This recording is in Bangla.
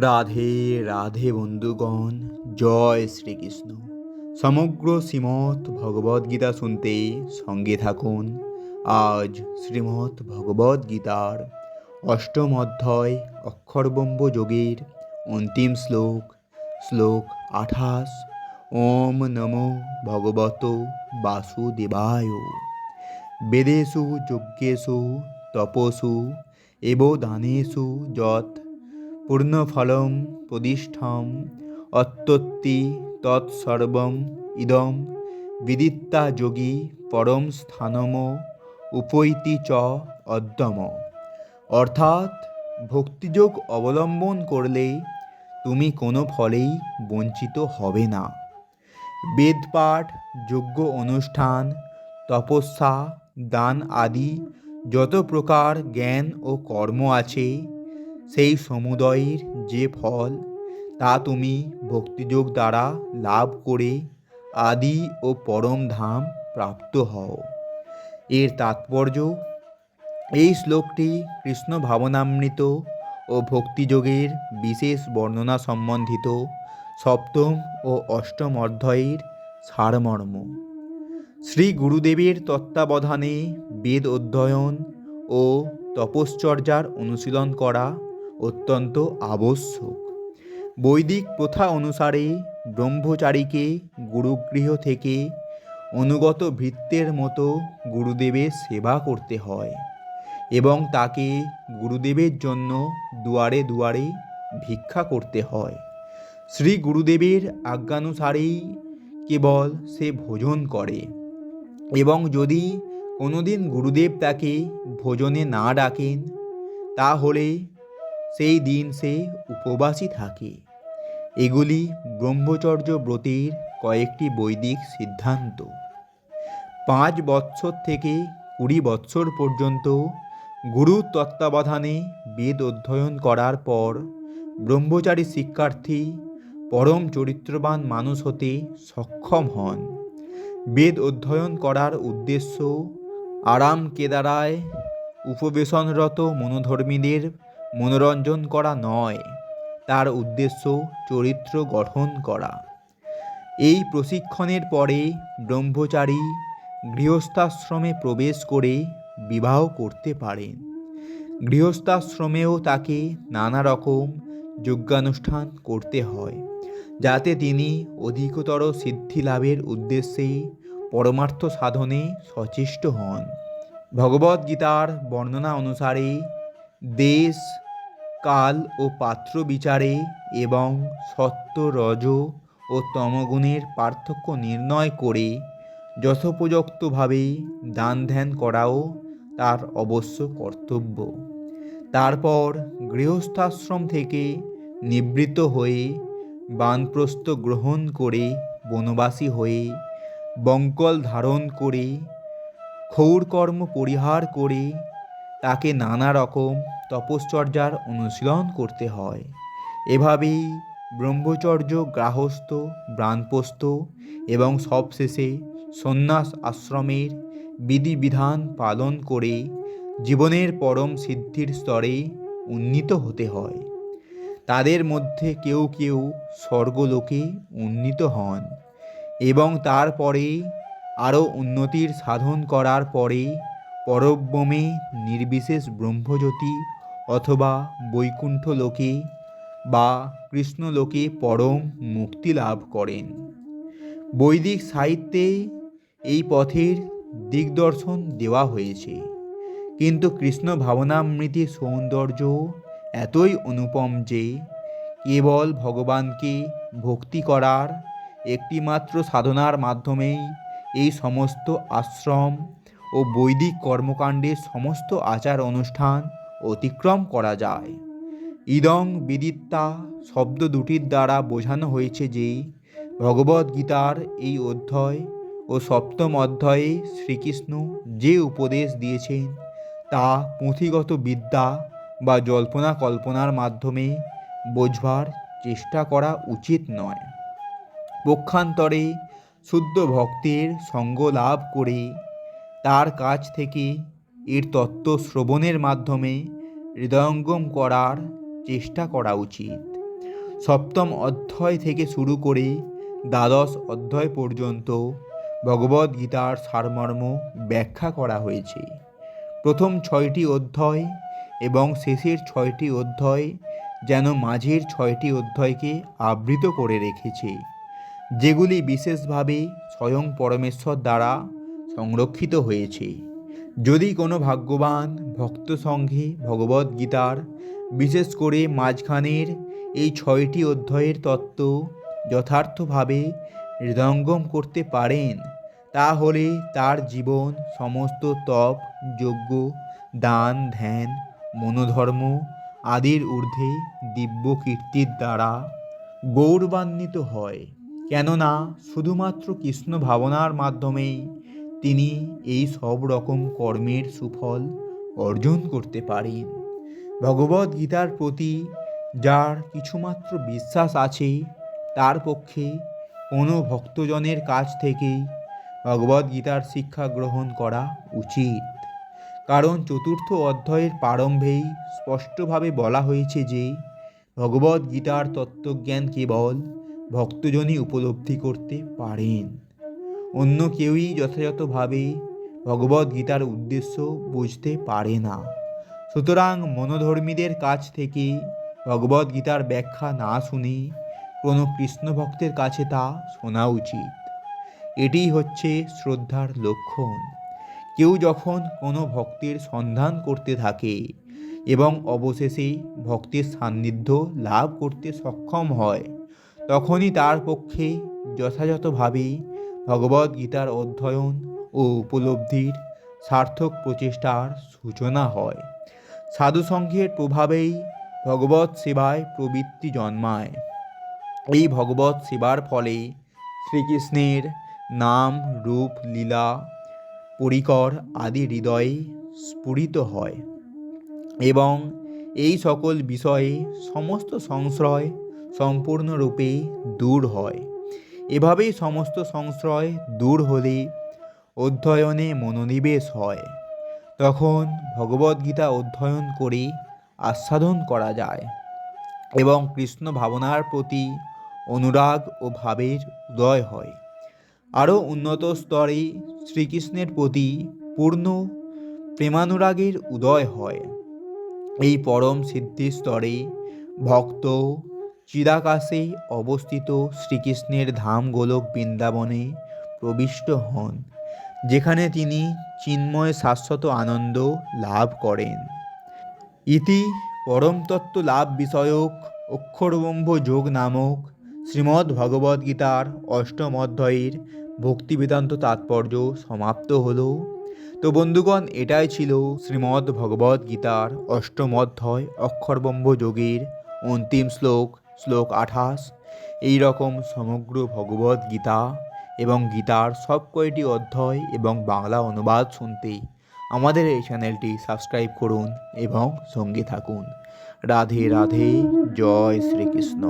রাধে রাধে বন্ধুগণ, জয় শ্রীকৃষ্ণ। সমগ্র শ্রীমৎ ভগবদ্গীতা শুনতে সঙ্গে থাকুন। আজ শ্রীমৎ ভগবদ্গীতার অষ্টম অধ্যায় অক্ষরবম্ব যোগের অন্তিম শ্লোক শ্লোক আঠাশ, ওম নমো ভগবত বাসুদেবায়। বেদেষু, যজ্ঞেষু, তপসু, এব দানেষু, যৎ পূর্ণফলম প্রদিষ্ঠম অত্যত্তি তৎসর্বম ইদম, বিদিত্তা যোগী পরম স্থানম, উপৈতি চ অদ্যম। অর্থাৎ ভক্তিযোগ অবলম্বন করলে তুমি কোনো ফলেই বঞ্চিত হবে না। বেদপাঠ যোগ্য অনুষ্ঠান, তপস্যা, দান আদি যত প্রকার জ্ঞান ও কর্ম আছে সেই সমুদয়ের যে ফল, তা তুমি ভক্তিযোগ দ্বারা লাভ করে আদি ও পরম ধাম প্রাপ্ত হও। এর তাৎপর্য, এই শ্লোকটি কৃষ্ণ ভাবনামৃত ও ভক্তিযোগের বিশেষ বর্ণনা সম্বন্ধিত সপ্তম ও অষ্টম অধ্যায়ের সারমর্ম। শ্রী গুরুদেবের তত্ত্বাবধানে বেদ অধ্যয়ন ও তপশ্চর্যার অনুশীলন করা অত্যন্ত আবশ্যক। বৈদিক প্রথা অনুসারে ব্রহ্মচারীকে গুরুগৃহ থেকে অনুগত ভৃত্যের মতো গুরুদেবের সেবা করতে হয় এবং তাকে গুরুদেবের জন্য দুয়ারে দুয়ারে ভিক্ষা করতে হয়। শ্রী গুরুদেবের আজ্ঞানুসারেই কেবল সে ভোজন করে এবং যদি কোনোদিন গুরুদেব তাকে ভোজনে না ডাকেন, তাহলে সেই দিন সে উপবাসী থাকে। এগুলি ব্রহ্মচর্য ব্রতের কয়েকটি বৈদিক সিদ্ধান্ত। পাঁচ বৎসর থেকে কুড়ি বৎসর পর্যন্ত গুরুর তত্ত্বাবধানে বেদ অধ্যয়ন করার পর ব্রহ্মচারী শিক্ষার্থী পরম চরিত্রবান মানুষ হতে সক্ষম হন। বেদ অধ্যয়ন করার উদ্দেশ্য আরাম কেদারায় উপবেশনরত মনোধর্মীদের মনোরঞ্জন করা নয়, তার উদ্দেশ্য চরিত্র গঠন করা। এই প্রশিক্ষণের পরে ব্রহ্মচারী গৃহস্থাশ্রমে প্রবেশ করে বিবাহ করতে পারেন। গৃহস্থাশ্রমেও তাকে নানা রকম যজ্ঞানুষ্ঠান করতে হয়, যাতে তিনি অধিকতর সিদ্ধি লাভের উদ্দেশ্যে পরমার্থ সাধনে সচেষ্ট হন। ভগবদ্গীতার বর্ণনা অনুসারে দেশ, কাল ও পাত্র বিচারে এবং সত্য, রজ ও তমগুণের পার্থক্য নির্ণয় করে যথোপযুক্তভাবে দান ধ্যান করাও তার অবশ্য কর্তব্য। তারপর গৃহস্থাশ্রম থেকে নিবৃত হয়ে বানপ্রস্থ গ্রহণ করে বনবাসী হয়ে বঙ্কল ধারণ করে ক্ষৌরকর্ম পরিহার করে তাকে নানা রকম তপশ্চর্যার অনুশীলন করতে হয়। এভাবেই ব্রহ্মচর্য গ্রাহস্থ ব্রাণপোস্ত এবং সবশেষে সন্ন্যাস আশ্রমের বিধিবিধান পালন করে জীবনের পরম সিদ্ধির স্তরে উন্নীত হতে হয়। তাদের মধ্যে কেউ কেউ স্বর্গলোকে উন্নীত হন এবং তারপরে আরও উন্নতির সাধন করার পরে পরব্রমে, নির্বিশেষ ব্রহ্মজ্যোতি অথবা বৈকুণ্ঠ লোকে বা কৃষ্ণলোকে পরম মুক্তি লাভ করেন। বৈদিক সাহিত্যে এই পথের দিগদর্শন দেওয়া হয়েছে। কিন্তু কৃষ্ণ ভাবনামৃতির সৌন্দর্য এতই অনুপম যে কেবল ভগবানকে ভক্তি করার একটিমাত্র সাধনার মাধ্যমেই এই সমস্ত আশ্রম ও বৈদিক কর্মকাণ্ডের সমস্ত আচার অনুষ্ঠান অতিক্রম করা যায়। ইদং বিদিত্তা শব্দ দুটির দ্বারা বোঝানো হয়েছে যে ভগবদ্গীতার এই অধ্যায় ও সপ্তম অধ্যায়ে শ্রীকৃষ্ণ যে উপদেশ দিয়েছেন, তা পুঁথিগত বিদ্যা বা জল্পনা কল্পনার মাধ্যমে বোঝবার চেষ্টা করা উচিত নয়। পক্ষান্তরে শুদ্ধ ভক্তের সঙ্গ লাভ করে তার কাছ থেকে এর তত্ত্ব শ্রবণের মাধ্যমে হৃদয়ঙ্গম করার চেষ্টা করা উচিত। সপ্তম অধ্যায় থেকে শুরু করে দ্বাদশ অধ্যায় পর্যন্ত ভগবদ গীতার সারমর্ম ব্যাখ্যা করা হয়েছে। প্রথম ছয়টি অধ্যায় এবং শেষের ছয়টি অধ্যায় যেন মাঝের ছয়টি অধ্যায়কে আবৃত করে রেখেছে। যেগুলি বিশেষভাবে স্বয়ং পরমেশ্বর দ্বারা সংরক্ষিত হয়েছে। যদি কোনো ভাগ্যবান ভক্ত সঙ্ঘে ভগবদ গীতার, বিশেষ করে মাঝখানের এই ছয়টি অধ্যায়ের তত্ত্ব যথার্থভাবে হৃদয়ঙ্গম করতে পারেন, তাহলে তার জীবন সমস্ত তপ, যজ্ঞ, দান, ধ্যান, মনোধর্ম আদির ঊর্ধ্বে দিব্য কীর্তির দ্বারা গৌরবান্বিত হয়। কেননা শুধুমাত্র কৃষ্ণ ভাবনার মাধ্যমেই তিনি এই সব রকম কর্মের সুফল অর্জন করতে পারেন। ভগবদ গীতার প্রতি যার কিছুমাত্র বিশ্বাস আছে, তার পক্ষে কোনো ভক্তজনের কাছ থেকেই ভগবদ গীতার শিক্ষা গ্রহণ করা উচিত। কারণ চতুর্থ অধ্যায়ের প্রারম্ভেই স্পষ্টভাবে বলা হয়েছে যে ভগবদ গীতার তত্ত্বজ্ঞান কেবল ভক্তজনই উপলব্ধি করতে পারেন। অন্য কেউই যথাযথভাবে ভগবদ গীতার উদ্দেশ্য বুঝতে পারে না। সুতরাং মনোধর্মীদের কাছ থেকে ভগবদ গীতার ব্যাখ্যা না শুনে কোনো কৃষ্ণ ভক্তের কাছে তা শোনা উচিত। এটিই হচ্ছে শ্রদ্ধার লক্ষণ। কেউ যখন কোনো ভক্তের সন্ধান করতে থাকে এবং অবশেষে ভক্তের সান্নিধ্য লাভ করতে সক্ষম হয়, তখনই তার পক্ষে যথাযথভাবে ভগবদ গীতার অধ্যয়ন ও উপলব্ধির সার্থক প্রচেষ্টার সূচনা হয়। সাধুসংঘের প্রভাবেই ভগবত সেবায় প্রবৃত্তি জন্মায়। এই ভগবত সেবার ফলে শ্রীকৃষ্ণের নাম, রূপ, লীলা, পরিকর আদি হৃদয়ে স্ফুরিত হয় এবং এই সকল বিষয়ে সমস্ত সংশ্রয় সম্পূর্ণরূপে দূর হয়। এভাবেই সমস্ত সংশ্রয় দূর হলে অধ্যয়নে মনোনিবেশ হয়। তখন ভগবদ্গীতা অধ্যয়ন করে আস্বাদন করা যায় এবং কৃষ্ণ ভাবনার প্রতি অনুরাগ ও ভাবের উদয় হয়। আরও উন্নত স্তরে শ্রীকৃষ্ণের প্রতি পূর্ণ প্রেমানুরাগের উদয় হয়। এই পরম সিদ্ধি স্তরে ভক্ত চিদাকাশে অবস্থিত শ্রীকৃষ্ণের ধাম গোলক বৃন্দাবনে প্রবিষ্ট হন, যেখানে তিনি চিন্ময় শাশ্বত আনন্দ লাভ করেন। ইতি পরমতত্ত্ব লাভ বিষয়ক অক্ষরব্রহ্ম যোগ নামক শ্রীমদ্ ভগবদ্গীতার অষ্টম অধ্যায়ের ভক্তিবেদান্ত তাৎপর্য সমাপ্ত হলো। তো বন্ধুগণ, এটাই ছিল শ্রীমদ্ ভগবদ্ গীতার অষ্টম অধ্যায় অক্ষরব্রহ্ম যোগের অন্তিম শ্লোক। শ্লোক আঠাশ এই রকম সমগ্র ভগবত গীতা এবং গীতার সব কয়টি অধ্যায় এবং বাংলা অনুবাদ শুনতে আমাদের এই চ্যানেলটি সাবস্ক্রাইব করুন এবং সঙ্গে থাকুন। রাধে রাধে, জয় শ্রীকৃষ্ণ।